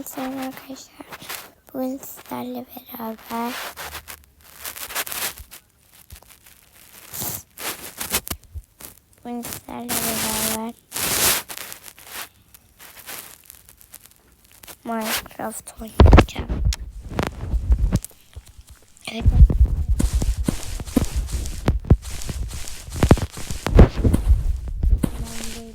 Selam arkadaşlar. Bugün sizlerle beraber Bugün sizlerle beraber Minecraft oynayacağım. Evet. Ben de-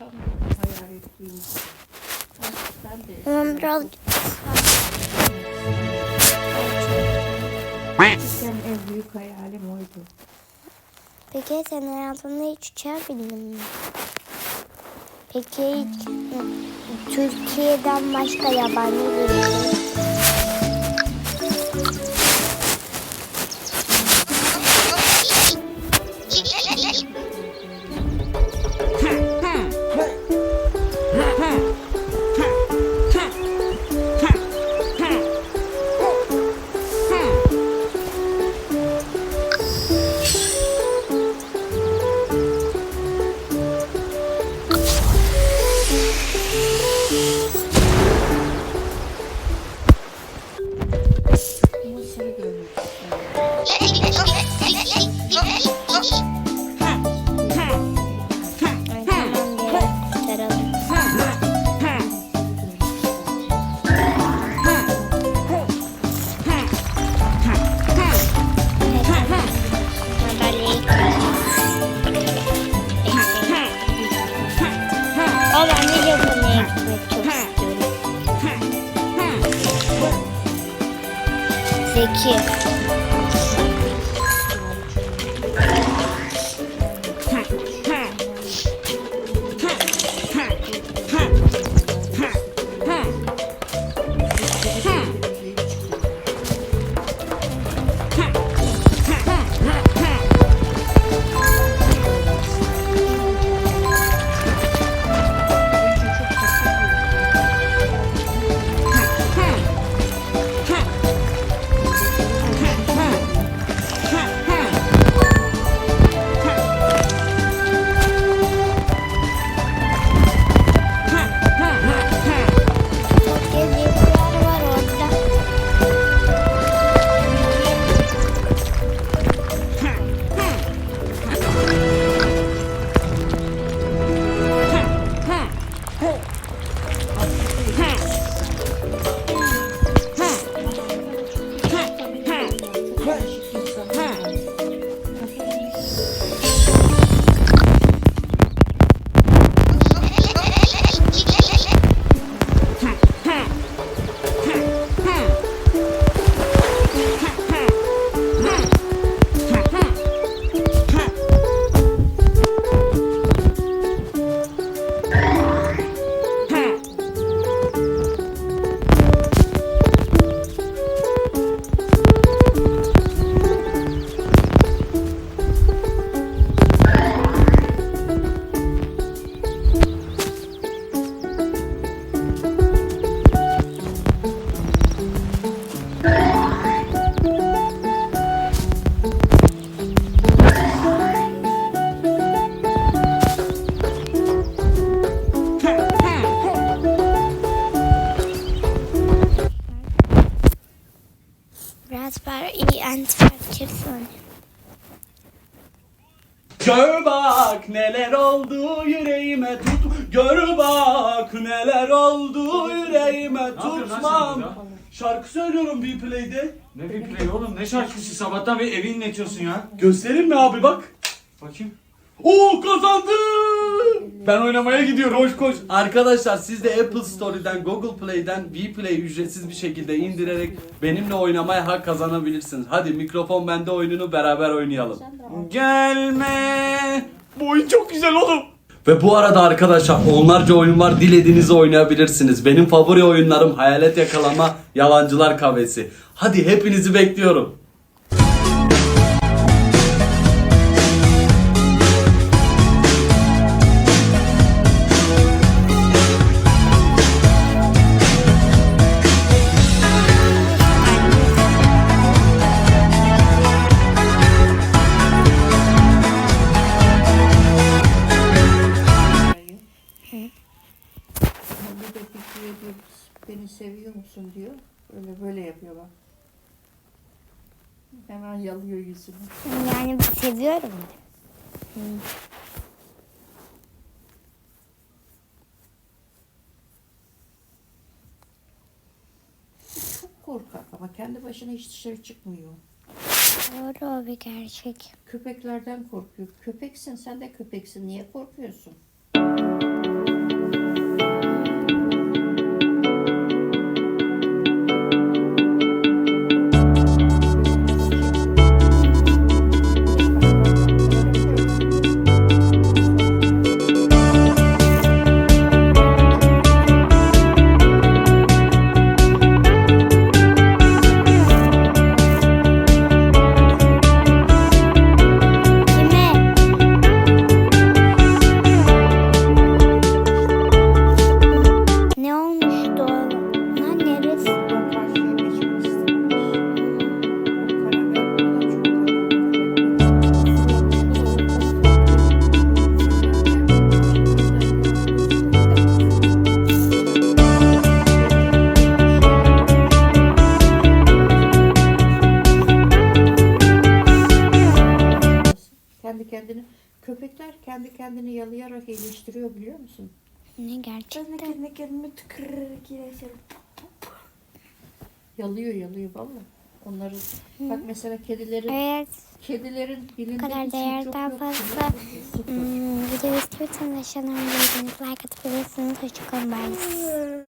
Hayal ettiğim. Hemen biraz eskiden en büyük hayalim oydu. Peki sen hayatında hiç uçağa bindin mi? Peki hiç Türkiye'den başka yabancı bir ülke? 8 sonra. Gör bak neler oldu yüreğime tut Gör bak neler oldu yüreğime tutmam? Şarkı söylüyorum bir play'de Ne bir play oğlum ne şarkısı sabahtan beri evin inletiyorsun ya. Göstereyim mi abi bak Bakayım. Oo kazandı. Ben oynamaya gidiyorum. Hoş koş. Arkadaşlar siz de Apple Store'dan Google Play'den Vplay ücretsiz bir şekilde indirerek Benimle oynamaya hak kazanabilirsiniz. Hadi mikrofon bende oyununu beraber oynayalım. Gelme. Bu oyun çok güzel oğlum. Ve bu arada arkadaşlar onlarca oyun var. Dilediğinizi oynayabilirsiniz. Benim favori oyunlarım Hayalet Yakalama, Yalancılar Kahvesi. Hadi hepinizi bekliyorum. Musun diyor. Böyle böyle yapıyor bak. Hemen yalıyor yüzünü. Yani seviyorum. Çok korkak ama kendi başına hiç dışarı çıkmıyor. Doğru bir gerçek. Köpeklerden korkuyor. Köpeksin sen de köpeksin. Niye korkuyorsun? Kendi kendini yalayarak iyileştiriyor biliyor musun? Ne gerçekten? kendine kendime tıkırırık iyileşirim. Yalıyor yalıyor valla. Onları bak mesela kedilerin Evet. kedilerin dilinde kadar değer çok daha yok. fazla. Hmm, videoyu istiyorsanız aşağıdan like atabilirsiniz. Hoşçakalın. Bye.